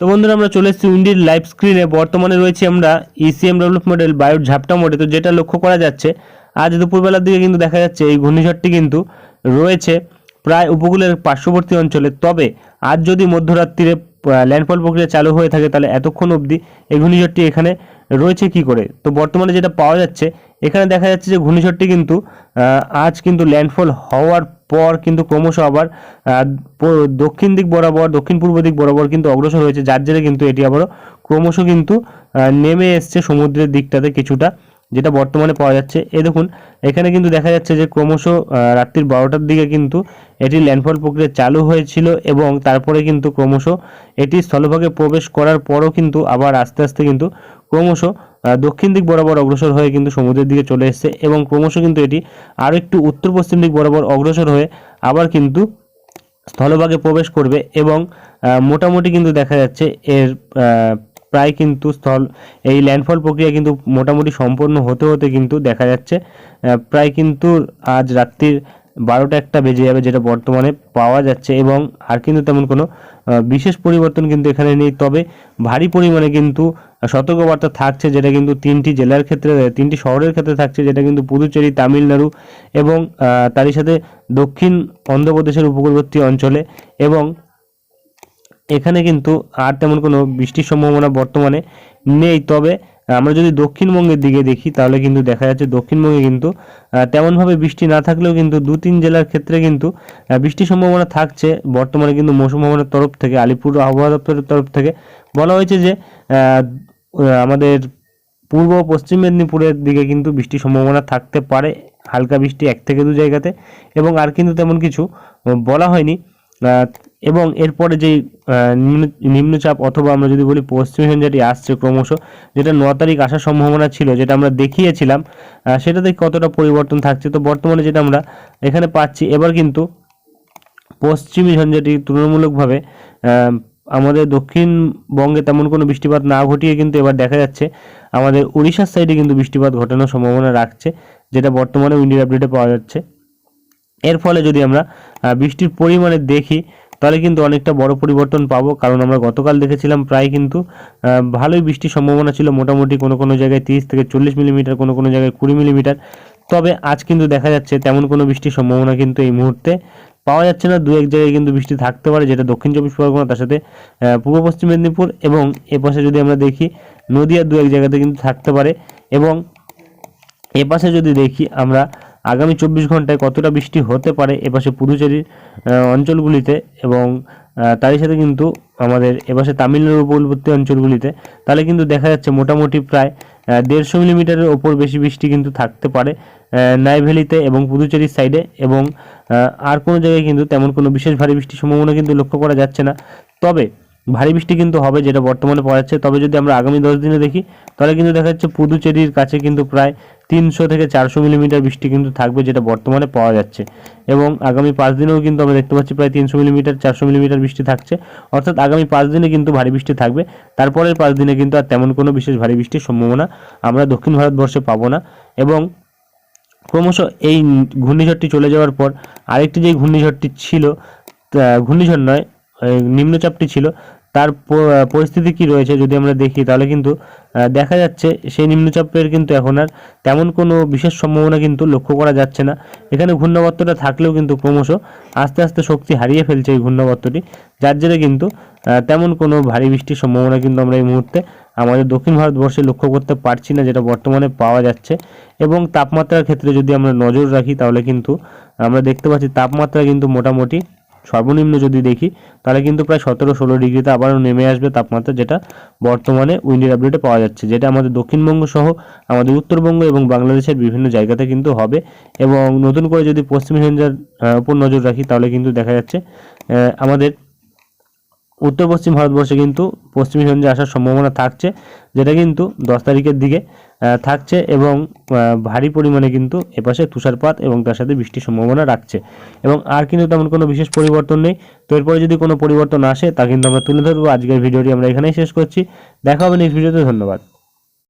তো বন্ধুরা, আমরা চলে এসেছি উইন্ডির লাইভ স্ক্রিনে বর্তমানে রয়েছে আমরা ইসিএম ডেভেলপ মডেল বায়োর ঝাপটা মোডে তো যেটা লক্ষ্য করা যাচ্ছে, আজ দুপুরবেলার দিকে কিন্তু দেখা যাচ্ছে এই ঘূর্ণিঝড়টি কিন্তু রয়েছে প্রায় উপকূলের পার্শ্ববর্তী অঞ্চলে। তবে আজ যদি মধ্যরাত্রিরে ল্যান্ডফল প্রক্রিয়া চালু হয়ে থাকে, তাহলে এতক্ষণ অবধি এই ঘূর্ণিঝড়টি এখানে রয়েছে কি করে? তো বর্তমানে যেটা পাওয়া যাচ্ছে, এখানে দেখা যাচ্ছে যে ঘূর্ণিঝড়টি কিন্তু আজ কিন্তু ল্যান্ডফল হওয়ার পর কিন্তু ক্রমশ আবার দক্ষিণ দিক বরাবর, দক্ষিণ পূর্ব দিক বরাবর কিন্তু অগ্রসর হয়েছে, যার জেরে কিন্তু এটি আবারও ক্রমশ কিন্তু নেমে এসছে সমুদ্রের দিকটাতে কিছুটা, যেটা বর্তমানে পাওয়া যাচ্ছে। এ দেখুন, এখানে কিন্তু দেখা যাচ্ছে যে ক্রমশ রাত্রির বারোটার দিকে কিন্তু এটি ল্যান্ডফল প্রক্রিয়া চালু হয়েছিল এবং তারপরে কিন্তু ক্রমশ এটি স্থলভাগে প্রবেশ করার পরও কিন্তু আবার আস্তে আস্তে কিন্তু ক্রমশ দক্ষিণ দিক বরাবর অগ্রসর হয়ে কিন্তু সমুদ্রের দিকে চলে এসছে এবং ক্রমশ কিন্তু এটি আরও একটু উত্তর পশ্চিম দিক বরাবর অগ্রসর হয়ে আবার কিন্তু স্থলভাগে প্রবেশ করবে এবং মোটামুটি কিন্তু দেখা যাচ্ছে এর প্রায় কিন্তু স্থল, এই ল্যান্ডফল প্রক্রিয়া কিন্তু মোটামুটি সম্পন্ন হতে হতে কিন্তু দেখা যাচ্ছে প্রায় কিন্তু আজ রাত্রির বারোটা একটা বেজে যাবে যেটা বর্তমানে পাওয়া যাচ্ছে এবং আর কিন্তু তেমন কোনো বিশেষ পরিবর্তন কিন্তু এখানে নেই। তবে ভারী পরিমাণে কিন্তু সতর্কবার্তা থাকছে যেটা কিন্তু তিনটি জেলার ক্ষেত্রে তিনটি শহরের ক্ষেত্রে থাকছে যেটা কিন্তু পুদুচেরি, তামিলনাড়ু এবং তারই সাথে দক্ষিণ অন্ধ্রপ্রদেশের উপকূলবর্তী অঞ্চলে এবং এখানে কিন্তু আর তেমন কোনো বৃষ্টির সম্ভাবনা বর্তমানে নেই। তবে আমরা যদি দক্ষিণবঙ্গের দিকে দেখি, তাহলে কিন্তু দেখা যাচ্ছে দক্ষিণবঙ্গে কিন্তু তেমনভাবে বৃষ্টি না থাকলেও কিন্তু দু তিন জেলার ক্ষেত্রে কিন্তু বৃষ্টির সম্ভাবনা থাকছে। বর্তমানে কিন্তু মৌসুম ভবনের তরফ থেকে, আলিপুর আবহাওয়া দপ্তরের তরফ থেকে বলা হয়েছে যে আমাদের পূর্ব পশ্চিম মেদিনীপুরের দিকে কিন্তু বৃষ্টির সম্ভাবনা থাকতে পারে, হালকা বৃষ্টি এক থেকে দু জায়গাতে। এবং আর কিন্তু তেমন কিছু বলা হয়নি। এবং এরপরে নিম্ন, নিম্নচাপ অথবা আমরা যদি বলি পশ্চিম যেটি আসছে ক্রমশ, যেটা ন তারিখ আসার সম্ভাবনা ছিল, যেটা আমরা দেখিয়েছিলাম সেটাতে কতটা পরিবর্তন থাকছে, তো বর্তমানে যেটা আমরা এখানে পাচ্ছি, এবার কিন্তু পশ্চিমী ঝঞ্ঝাটি তুলনামূলকভাবে আমাদের দক্ষিণবঙ্গে তেমন কোনো বৃষ্টিপাত না ঘটিয়ে কিন্তু এবার দেখা যাচ্ছে, আমাদের উড়িষ্যার সাইডে কিন্তু বৃষ্টিপাত ঘটানোর সম্ভাবনা রাখছে, যেটা বর্তমানে উইন্ডির আপডেটে পাওয়া যাচ্ছে। এর ফলে যদি আমরা বৃষ্টির পরিমাণে দেখি তাহলে কিন্তু অনেকটা বড় পরিবর্তন পাবো। কারণ আমরা গতকাল দেখেছিলাম প্রায় কিন্তু ভালোই বৃষ্টির সম্ভাবনা ছিল। মোটামুটি কোনো কোনো জায়গায় তিরিশ থেকে চল্লিশ মিলিমিটার, কোনো কোনো জায়গায় কুড়ি মিলিমিটার। তবে আজ কিন্তু দেখা যাচ্ছে তেমন কোনো বৃষ্টির সম্ভাবনা কিন্তু এই মুহূর্তে পাওয়া যাচ্ছে না। দু এক জায়গায় কিন্তু বৃষ্টি থাকতে পারে, যেটা দক্ষিণ চব্বিশ পরগনা, তার সাথে পূর্ব পশ্চিম মেদিনীপুর এবং এপাশে যদি আমরা দেখি নদিয়ার দু এক জায়গাতে কিন্তু থাকতে পারে। এবং এপাশে যদি দেখি আমরা আগামী চব্বিশ ঘন্টায় কতটা বৃষ্টি হতে পারে এপাশে পুদুচেরির অঞ্চলগুলিতে এবং তারই সাথে কিন্তু আমাদের এপাশে তামিলনাড়ু উপকূলবর্তী অঞ্চলগুলিতে তাহলে কিন্তু দেখা যাচ্ছে মোটামুটি প্রায় দেড়শো মিলিমিটারের ওপর বেশি বৃষ্টি কিন্তু থাকতে পারে আহ, নাইভ্যালিতে এবং পুদুচেরির সাইডে এবং আর কোনো জায়গায় কিন্তু তেমন কোনো বিশেষ ভারী বৃষ্টির সম্ভাবনা কিন্তু লক্ষ্য করা যাচ্ছে না। তবে ভারী বৃষ্টি কিন্তু হবে যেটা বর্তমানে পাওয়া যাচ্ছে। তবে যদি আমরা আগামী দশ দিনে দেখি, তাহলে কিন্তু দেখা যাচ্ছে পুদুচেরির কাছে কিন্তু প্রায় তিনশো থেকে চারশো মিলিমিটার বৃষ্টি কিন্তু থাকবে যেটা বর্তমানে পাওয়া যাচ্ছে। এবং আগামী পাঁচ দিনেও কিন্তু আমরা দেখতে পাচ্ছি প্রায় তিনশো মিলিমিটার, চারশো মিলিমিটার বৃষ্টি থাকছে। অর্থাৎ আগামী পাঁচ দিনে কিন্তু ভারী বৃষ্টি থাকবে। তারপরের পাঁচ দিনে কিন্তু আর তেমন কোনো বিশেষ ভারী বৃষ্টির সম্ভাবনা আমরা দক্ষিণ ভারতবর্ষে পাবো না। এবং ক্রমশ এই ঘূর্ণিঝড়টি চলে যাওয়ার পর আরেকটি যে ঘূর্ণিঝড়টি ছিল ঘূর্ণিঝড় নয় নিম্নচাপটি ছিল তার পরিস্থিতি কি রয়েছে যদি আমরা দেখি, তাহলে কিন্তু দেখা যাচ্ছে সেই নিম্নচাপের কিন্তু এখন আর তেমন কোনো বিশেষ সম্ভাবনা কিন্তু লক্ষ্য করা যাচ্ছে না। এখানে ঘূর্ণাবর্তটা থাকলেও কিন্তু ক্রমশ আস্তে আস্তে শক্তি হারিয়ে ফেলছে এই ঘূর্ণাবর্তটি, যার জেরে কিন্তু তেমন কোনো ভারী বৃষ্টির সম্ভাবনা কিন্তু আমরা এই মুহূর্তে আমাদের দক্ষিণ ভারতবর্ষে লক্ষ্য করতে পারছি না, যেটা বর্তমানে পাওয়া যাচ্ছে। এবং তাপমাত্রার ক্ষেত্রে যদি আমরা নজর রাখি, তাহলে কিন্তু আমরা দেখতে পাচ্ছি তাপমাত্রা কিন্তু মোটামুটি সর্বনিম্ন যদি দেখি তাহলে কিন্তু প্রায় সতেরো ষোলো ডিগ্রিতে আবারও নেমে আসবে তাপমাত্রা যেটা বর্তমানে উইন্ডের আপডেটে পাওয়া যাচ্ছে যেটা আমাদের দক্ষিণবঙ্গ সহ আমাদের উত্তরবঙ্গ এবং বাংলাদেশের বিভিন্ন জায়গাতে কিন্তু হবে। এবং নতুন করে যদি পশ্চিম আহ, উপর নজর রাখি তাহলে কিন্তু দেখা যাচ্ছে আমাদের উত্তর পশ্চিম ভারতবর্ষে কিন্তু পশ্চিমী সঞ্জে আসার সম্ভাবনা থাকছে, যেটা কিন্তু দশ তারিখের দিকে থাকছে এবং ভারী পরিমাণে কিন্তু এপাশে তুষারপাত এবং তার সাথে বৃষ্টির সম্ভাবনা রাখছে। এবং আর কিন্তু তেমন কোনো বিশেষ পরিবর্তন নেই। তো এরপরে যদি কোনো পরিবর্তন আসে, তা কিন্তু আমরা তুলে ধরবো। আজকের ভিডিওটি আমরা এখানেই শেষ করছি। দেখা হবে নেক্সট ভিডিওতে। ধন্যবাদ।